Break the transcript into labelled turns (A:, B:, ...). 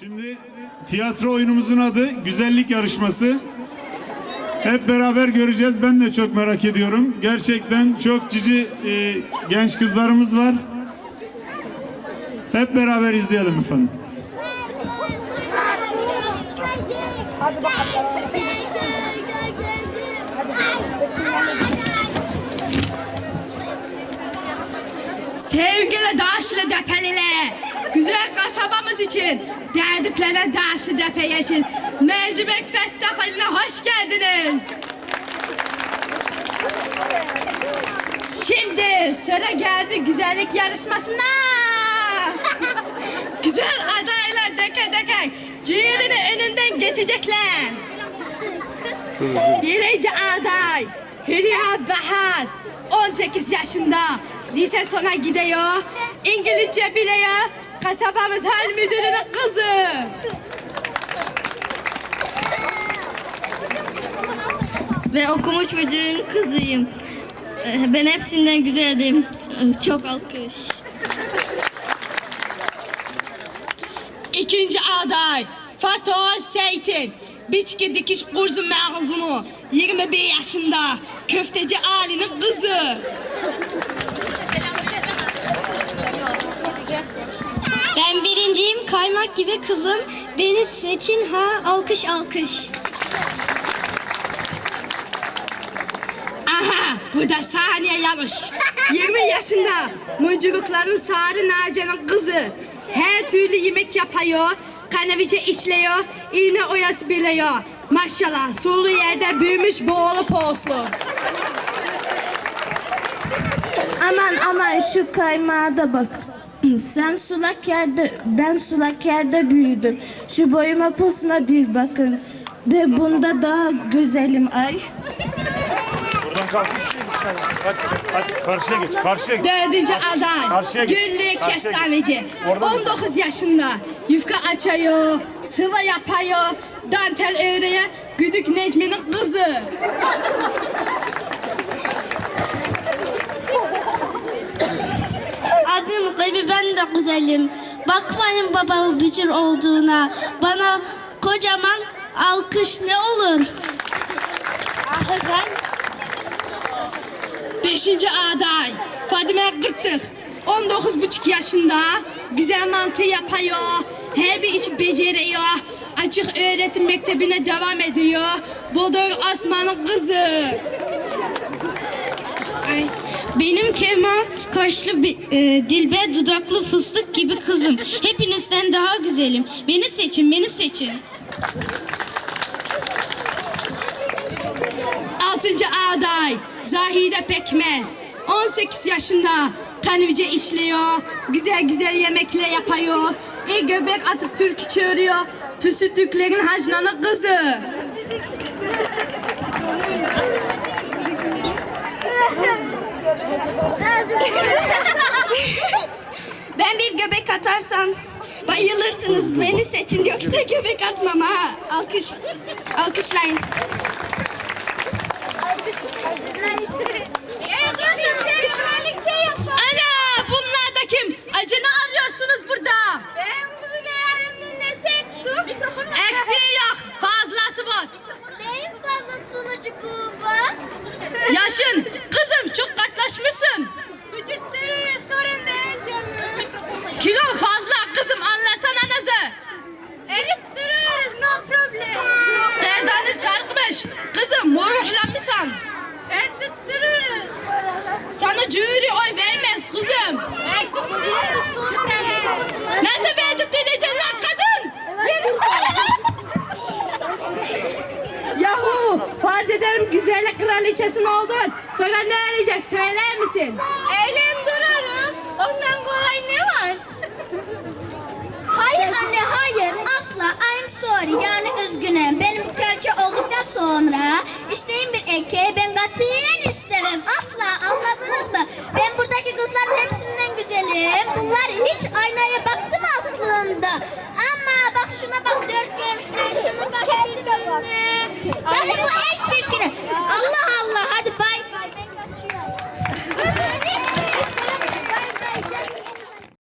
A: Şimdi tiyatro oyunumuzun adı Güzellik Yarışması. Hep beraber göreceğiz. Ben de çok merak ediyorum. Gerçekten çok cici e, genç kızlarımız var. Hep beraber izleyelim efendim.
B: Sevgili Daşlı Depelile, kasabamız için Derdiplere Daşlı Depe Yeşil Mercimek Festivali'ne hoş geldiniz. Şimdi sıra geldi güzellik yarışmasına. güzel adaylar deke deke ciğerini önünden geçecekler. Birinci aday Hülya Bahar 18 yaşında lise sona gidiyor İngilizce biliyor kasabamız hal müdürünün kızı
C: Ve okumuş müdürün kızıyım. Ee, Ben hepsinden güzeldim. Ee, Çok alkış.
B: İkinci aday Fatoş Seytin Biçki dikiş kursu mezunu 21 yaşında köfteci Ali'nin kızı
C: Kaymak gibi kızım. Beni seçin ha. Alkış alkış.
B: Aha bu da saniye yarış. 20 yaşında mucurukların Sarı Naci'nin kızı. Her türlü yemek yapıyor, kanavice işliyor, iğne oyası biliyor. Maşallah sulu yerde büyümüş boğulu poslu.
D: Aman aman şu kaymağa da bak. Sen sulak yerde, ben sulak yerde büyüdüm. Şu boyuma posuna bir bakın. De bunda daha güzelim ay.
E: Buradan kalkmış şey dışarı. Hadi, hadi karşıya geç, karşıya geç.
B: Dördüncü aday
E: Karşıya git,
B: Güllü
E: karşıya git.
B: Kestaneci.
E: Oradan-
B: 19 yaşında yufka açıyor, sıva yapıyor, dantel örüyor, güdük Necmi'nin kızı.
D: Adım Gaybi ben de güzelim. Bakmayın babamın bücür olduğuna. Bana kocaman alkış ne olur.
B: Beşinci aday Fadime Kırtık. 19 buçuk yaşında güzel mantı yapıyor. Her bir işi beceriyor. Açık öğretim mektebine devam ediyor. Budur Asman'ın kızı.
C: Benim keman kaşlı, bir- e, dilber dudaklı fıstık gibi kızım. Hepinizden daha güzelim. Beni seçin, beni seçin.
B: Altıncı aday Zahide Pekmez. 18 yaşında kanvice işliyor. Güzel güzel yemekler yapıyor. E göbek atıp türkü çığırıyor. Püsütüklerin hacnanı kızı.
C: Ben bir göbek atarsam bayılırsınız. Beni seçin yoksa göbek atmam ha. Alkış, alkışlayın.
B: Ana bunlar da kim? Acı ne arıyorsunuz burada? Kızım. Nasıl verdirteceksin lan kadın? Yahu farz ederim güzellik kraliçesin oldun. Sonra ne olacak söyler misin?
F: Eğlendiriyoruz. Ondan kolay ne var? Hayır anne hayır asla I'm sorry yani üzgünüm. Benim kraliçe I'm Nothing but egg chicken.